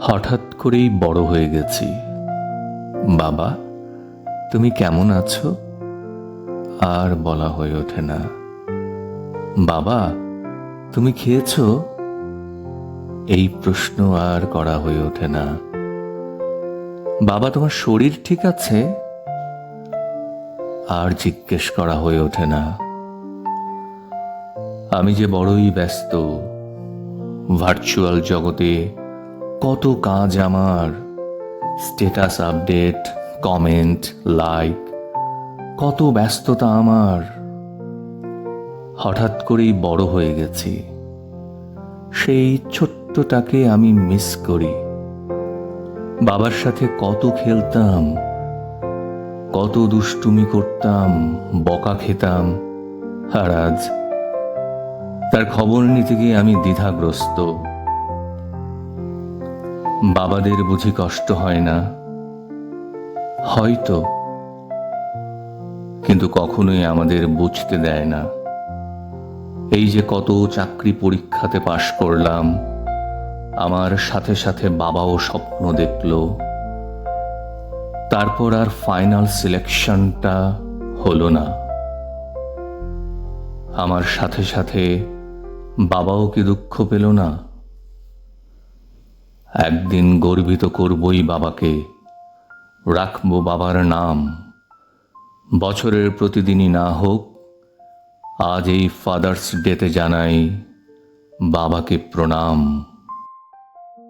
হঠাৎ করেই বড় হয়ে গেছি। বাবা, তুমি কেমন আছো? আর বলা হয়ে ওঠে না। বাবা, তুমি খেয়েছো? এই প্রশ্ন আর করা হয়ে ওঠে না। বাবা, তোমার শরীর ঠিক আছে? আর জিজ্ঞেস করা হয়ে ওঠে না। আমি যে বড়ই ব্যস্ত ভার্চুয়াল জগতে কত কাজ আমার। স্টেটাস আপডেট, কমেন্ট, লাইক, কত ব্যস্ততা আমার। হঠাৎ করেই বড় হয়ে গেছি। সেই ছোট্টটাকে আমি মিস করি। বাবার সাথে কত খেলতাম, কত দুষ্টুমি করতাম, বকা খেতাম, আর আজ তার খবর নিতে গিয়ে আমি দ্বিধাগ্রস্ত। বাবাদের বুঝি কষ্ট হয় না? হয়তো। কিন্তু কখনোই আমাদের বুঝতে দেয় না। এই যে কত চাকরি পরীক্ষাতে পাশ করলাম, আমার সাথে সাথে বাবাও স্বপ্ন দেখল। তারপর আর ফাইনাল সিলেকশনটা হলো না। আমার সাথে সাথে বাবাও কি দুঃখ পেল না? একদিন গর্বিত করবই বাবাকে। রাখব বাবার নাম। বছরের প্রতিদিনই না হোক, আজ এই ফাদার্স ডেতে জানাই বাবাকে প্রণাম।